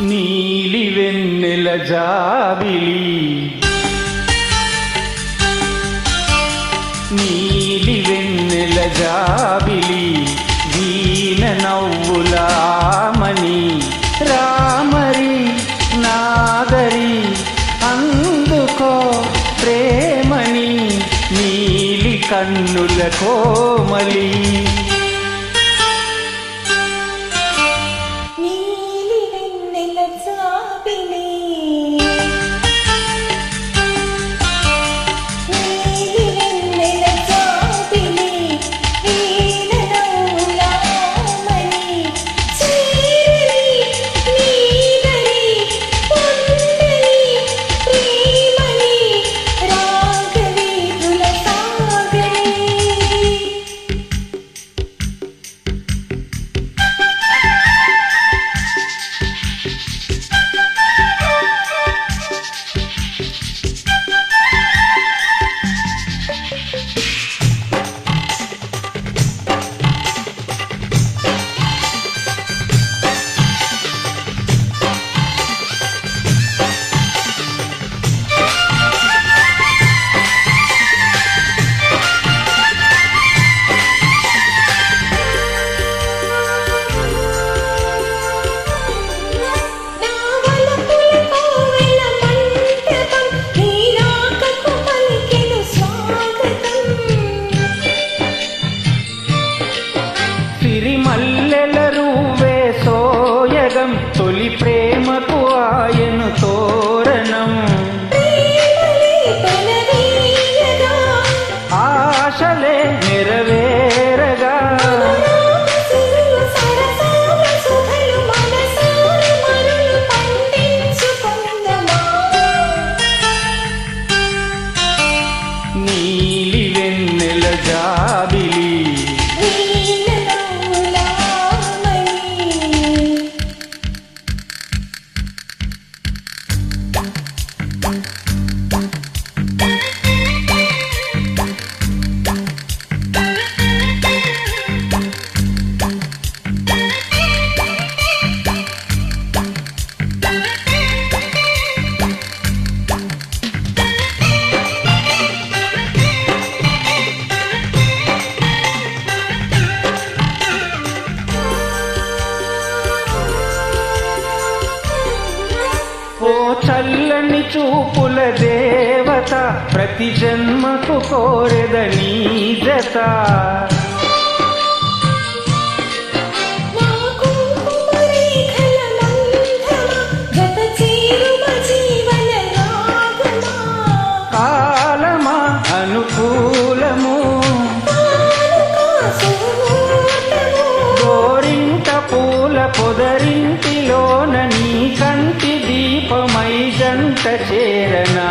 నీలి వెన్నెల జాబిలి. నీలి వెన్నెల జాబిలి. దీన నవ్వులామణి. రామరి నాదరి అందుకో ప్రేమణి నీలి కన్నుల కోమలి. die. చల్లని చూపుల దేవత ప్రతి జన్మకు కోరెద నీ జత. ఆదరింటిలోన నీ కంటి దీపమై జంట చేరనా?